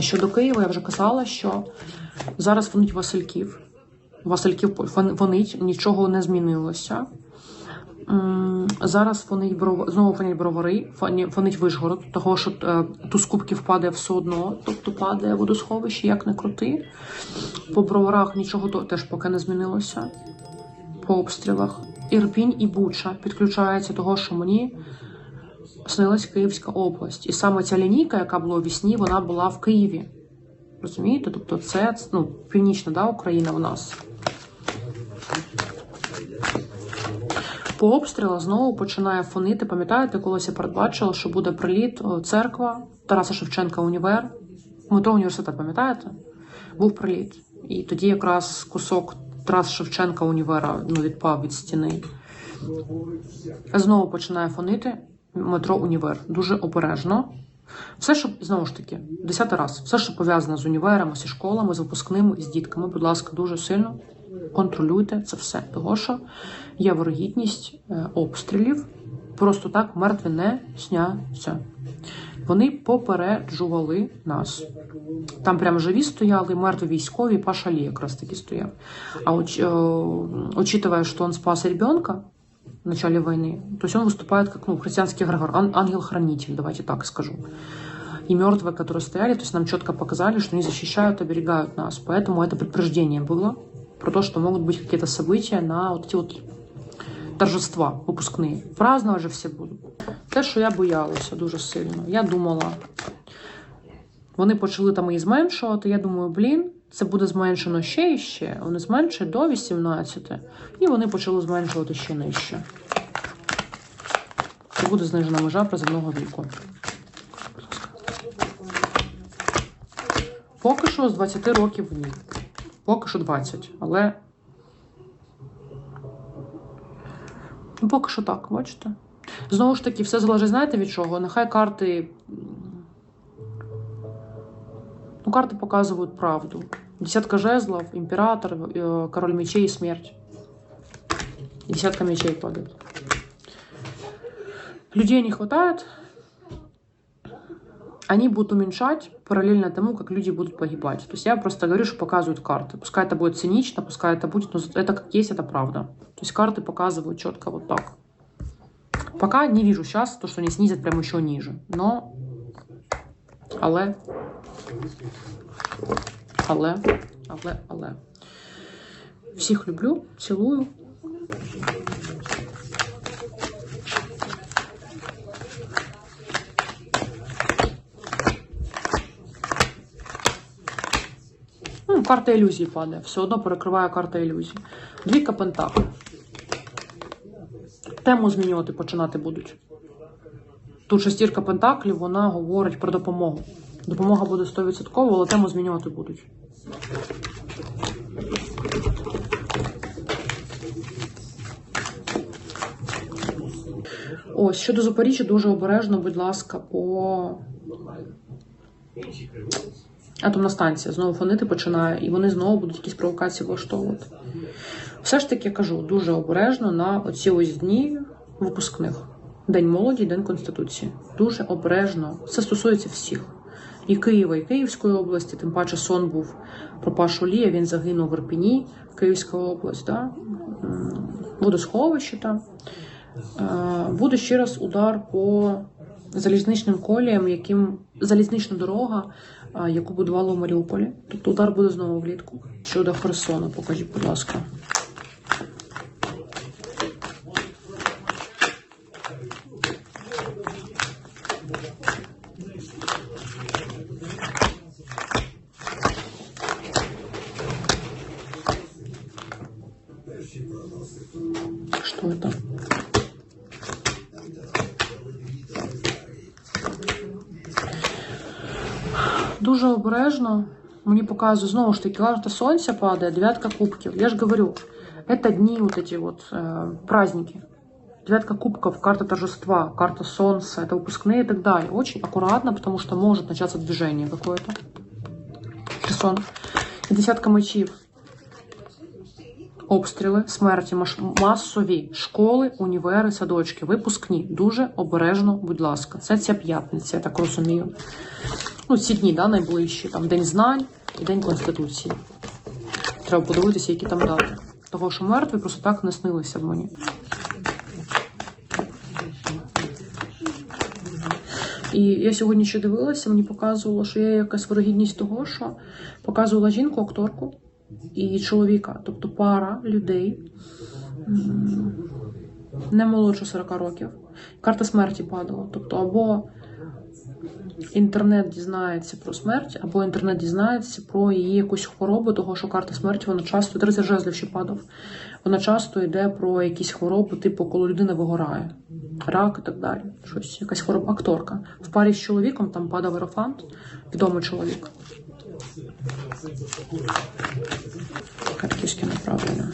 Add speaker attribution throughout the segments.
Speaker 1: Щодо Києва, я вже казала, що зараз фонить Васильків. Васильків фонить, нічого не змінилося. Зараз фонить бров... знову фонять бровари, фонить Вишгород, того що е, ту з кубків падає все одно, тобто падає водосховище, як не крути. По броварах нічого теж поки не змінилося. По обстрілах. Ірпінь і Буча підключаються того, що мені снилась Київська область. І саме ця лінійка, яка була у вісні, вона була в Києві. Розумієте? Тобто це ну, північна да, Україна у нас. По обстрілах знову починає фонити. Пам'ятаєте, колись я передбачила, що буде приліт церква Тараса Шевченка універ. Метро університет, пам'ятаєте? Був приліт. І тоді якраз кусок Тараса Шевченка універа ну, відпав від стіни. Знову починає фонити метро універ. Дуже обережно. Все, що знову ж таки, десятий раз, все, що пов'язане з універами, зі школами, з випускними, з дітками, будь ласка, дуже сильно контролюйте це все. Того, що є вирогідність е, обстрілів, просто так мертві не сняться. Вони попереджували нас. Там прям живі стояли, мертві військові, Паша Лі якраз таки стояв. А уч, э, учитывая, что он спас ребенка в начале войны, то есть он выступает как ну, христианский Григор, ан- ангел-хранитель, давайте так скажу. И мертвые, которые стояли, то есть нам четко показали, что они защищают, оберегают нас. Поэтому это предупреждение было про то, что могут быть какие-то события на вот эти вот торжества випускні. Праздновать же всі будуть. Те, що я боялася дуже сильно. Я думала, вони почали там її зменшувати. Я думаю, блін, Це буде зменшено ще і ще. Вони зменшують до 18. І вони почали зменшувати ще нижче. Це буде знижена межа приземного віку. Поки що з 20 років ні. Поки що 20, але. Ну, поки що так, бачите? Знову ж таки, все залежить, знаєте від чого? Нехай карти. Ну, карти показують правду. Десятка жезлов, імператор, е, король мечей і смерть. Десятка мечей падает. Людей не хватает. Они будут уменьшать параллельно тому, как люди будут погибать. То есть я просто говорю, что показывают карты. Пускай это будет цинично, пускай это будет, но это как есть, это правда. То есть карты показывают четко вот так. Пока не вижу сейчас то, что они снизят прямо еще ниже. Но... Але... Але... Але... Але... Всіх люблю, цілую. Ну, карта ілюзії падає. Все одно перекриває карта ілюзій. Двійка пентаклів. Тему змінювати починати будуть. Тут шестірка пентаклів, вона говорить про допомогу. Допомога буде 100%, але тему змінювати будуть. Ось, щодо Запоріжжя, дуже обережно, будь ласка, по атомна станція знову фонити починає, і вони знову будуть якісь провокації влаштовувати. Все ж таки кажу, дуже обережно на оці ось дні випускних. День молоді, День Конституції. Дуже обережно. Це стосується всіх. І Києва, і Київської області, тим паче сон був про Пашу Лія, він загинув в Ірпіні, Київська область, да? Водосховище там. Е, Буде ще раз удар по залізничним коліям, яким залізнична дорога, яку будували у Маріуполі. Тобто удар буде знову влітку. Щодо Херсону, покажіть, будь ласка. Дуже обережно. Мені показує, знову ж таки, карта сонця падає, дев'ятка кубків. Я ж говорю, это дни вот эти вот э, праздники. Девятка кубков, карта торжества, карта солнца, это выпускные и так далее. Очень аккуратно, потому что может начаться движение какое-то. Херсон. І десятка мечів. Обстріли, смерті, маш- масові школи, універи, садочки, випускні. Дуже обережно, будь ласка. Це ця п'ятниця, я так розумію. Ну, ці дні, да, найближчі, там День знань і День Конституції. Треба подивитися, які там дати. Того, що мертві просто так не снилися б мені. І я сьогодні ще дивилася, мені показувало, що є якась вирогідність того, що показувала жінку, акторку і чоловіка, тобто пара людей не молодше 40 років. Карта смерті падала. Тобто, або інтернет дізнається про смерть, або інтернет дізнається про її якусь хворобу, того, що карта смерті вона часто 30 жезлів ще падав. Вона часто йде про якісь хвороби, типу, коли людина вигорає, рак і так далі. Щось, якась хвороба акторка. В парі з чоловіком там падав ерофант, відомий чоловік. Харківське направлення.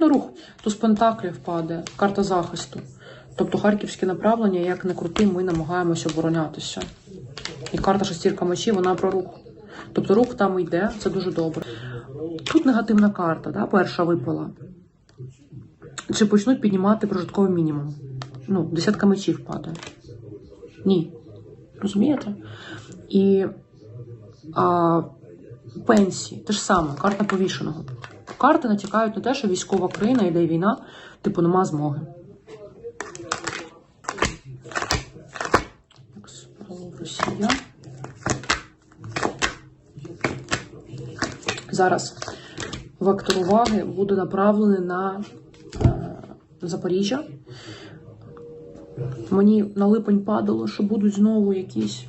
Speaker 1: Ну, рух. Туз пентаклів падає, карта захисту. Тобто харківське направлення, як не крути, ми намагаємося оборонятися. І карта шестірка мечів, вона про рух. Тобто рух там йде, це дуже добре. Тут негативна карта, да, перша випала. Чи почнуть піднімати прожитковий мінімум? Ну, десятка мечів падає. Ні. Розумієте? І а, пенсії, те ж саме, карта повішеного. Карти натякають на те, що військова країна йде війна, типу нема змоги. Росія. Зараз вектор уваги буде направлений на е, Запоріжжя. Мені на липень падало, що будуть знову якісь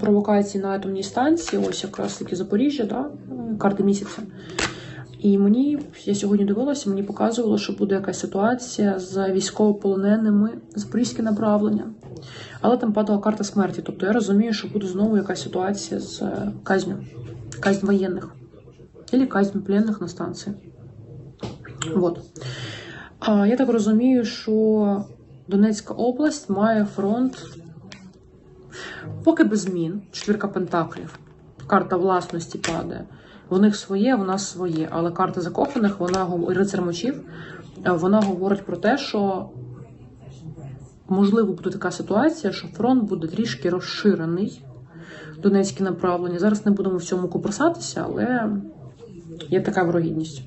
Speaker 1: провокації на атомній станції. Ось якраз таки Запоріжжя, да? е, карти місяця. І мені, я сьогодні дивилася, мені показувало, що буде якась ситуація з військовополоненими, запорізьке направлення. Але там падала карта смерті. Тобто я розумію, що буде знову якась ситуація з е, казню, казнь воєнних. Или казнь пленних на станції. Вот. А я так розумію, що Донецька область має фронт поки без змін. Четвірка пентаклів. Карта власності падає. В них своє, в нас своє. Але карта закоханих, вона рицар мечів, е, вона говорить про те, що можливо буде така ситуація, що фронт буде трішки розширений. Донецьке направлення. Зараз не будемо в цьому куперсатися, але є така вирогідність.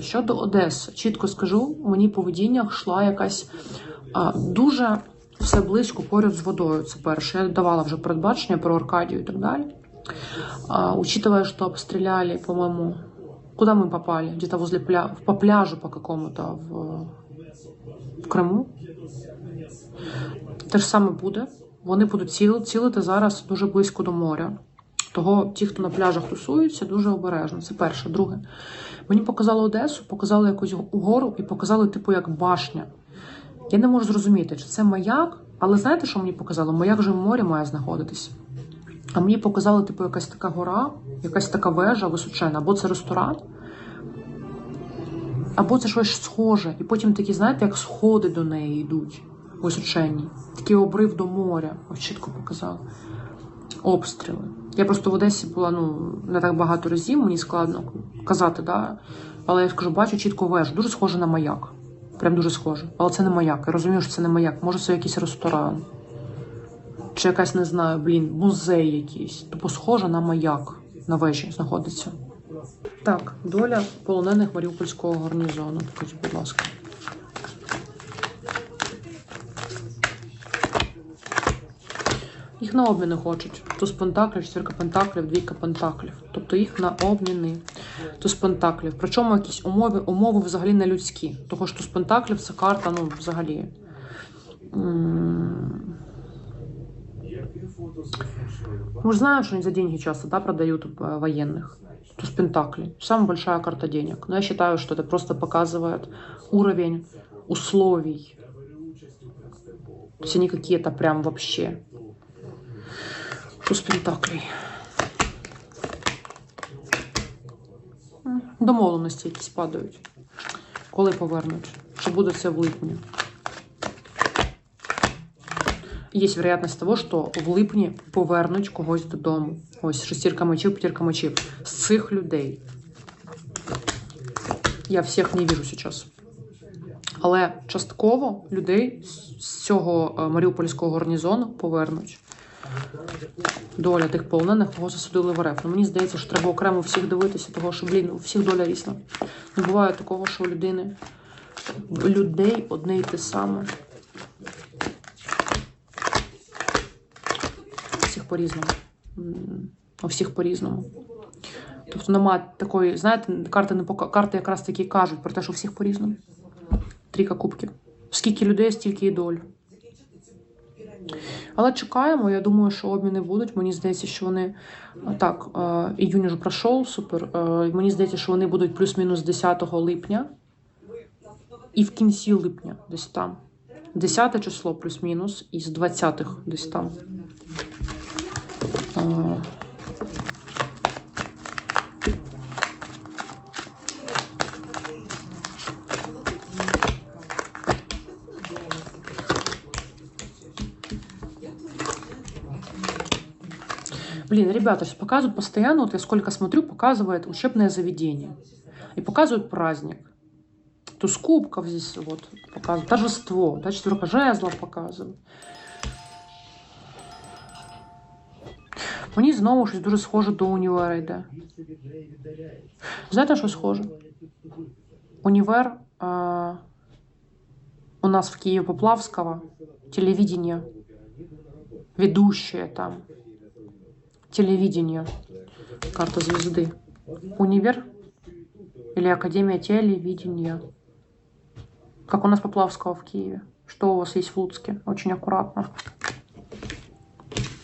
Speaker 1: Щодо Одеси, чітко скажу, мені поведіння йшла якась а, дуже все близько поряд з водою. Це перше. Я давала вже передбачення про Аркадію і так далі. А, учитывая, что обстреляли, по-моему, куда мы попали? Где-то возле пля... по пляжу по какому-то в, в Криму. Те ж саме буде. Вони будуть ціли, цілити зараз дуже близько до моря. Того ті, хто на пляжах тусуються, дуже обережно. Це перше. Друге. Мені показали Одесу, показали якусь угору і показали, типу, як башня. Я не можу зрозуміти, чи це маяк, але знаєте, що мені показало? Маяк вже в морі має знаходитись. А мені показали, типу, якась така гора, якась така вежа височена, або це ресторан, або це щось схоже. І потім такі, знаєте, як сходи до неї йдуть височенні. Такий обрив до моря. Чітко показали. Обстріли. Я просто в Одесі була ну, не так багато разів, мені складно казати, да? але я скажу, бачу чітко вежу, дуже схоже на маяк. Прям дуже схоже. Але це не маяк. Я розумію, що це не маяк. Може, це якийсь ресторан. Чи якась, не знаю, блін, музей якийсь. Типу схоже на маяк на вежі знаходиться. Так, доля полонених Маріупольського гарнізону. Покажіть, будь ласка. Їх на обміни хочуть. Туз пентаклів, четвірка пентаклів, двійка пентаклів. Тобто їх на обміни. Туз пентаклів. Причому якісь умови, умови взагалі не людські. Того що туз пентаклів це карта, ну, взагалі. Мы же знаем, что они за деньги часто да, продают э, военных. Туз Пентакли. Самая большая карта денег. Но я считаю, что это просто показывает уровень условий. То есть они какие-то прям вообще. Туз Пентаклей. М, Домовленості якісь падають. Коли повернуть? Що буде це в липні? Є вероятність того, що в липні повернуть когось додому. Ось шестірка мечів, п'ятірка мечів. З цих людей. Я всіх не вижу зараз. Але частково людей з- цього е, маріупольського гарнізону повернуть. Доля тих полонених, кого засудили в РФ. Ну, мені здається, що треба окремо всіх дивитися, того що, блін, у всіх доля різна. Не буває такого, що у людини людей одне й те саме. У всіх по-різному. У всіх по-різному. Тобто нема такої, знаєте, карти не пока карти якраз таки кажуть про те, що всіх по-різному. Трійка кубків. Скільки людей, стільки і доль. Але чекаємо. Я думаю, що обміни будуть. Мені здається, що вони так, іюнь уже пройшов, супер. Мені здається, що вони будуть плюс-мінус 10 липня і в кінці липня, десь там. 10 число плюс-мінус, і з 20-х десь там. Е, Блин, ребята, сейчас показывают постоянно, вот я сколько смотрю, показывает учебное заведение. И показывают праздник. Туз кубков здесь вот показывают, торжество, да, четверка жезлов показывают. Мені знову щось дуже схоже до універа йде. Знаєте, що схоже? Універ е, у нас в Киеве Поплавского, телевидение, ведущие там, телевидение, карта звезды. Универ или Академия телевидения. Как у нас Поплавского в Киеве. Что у вас есть в Луцке? Очень аккуратно.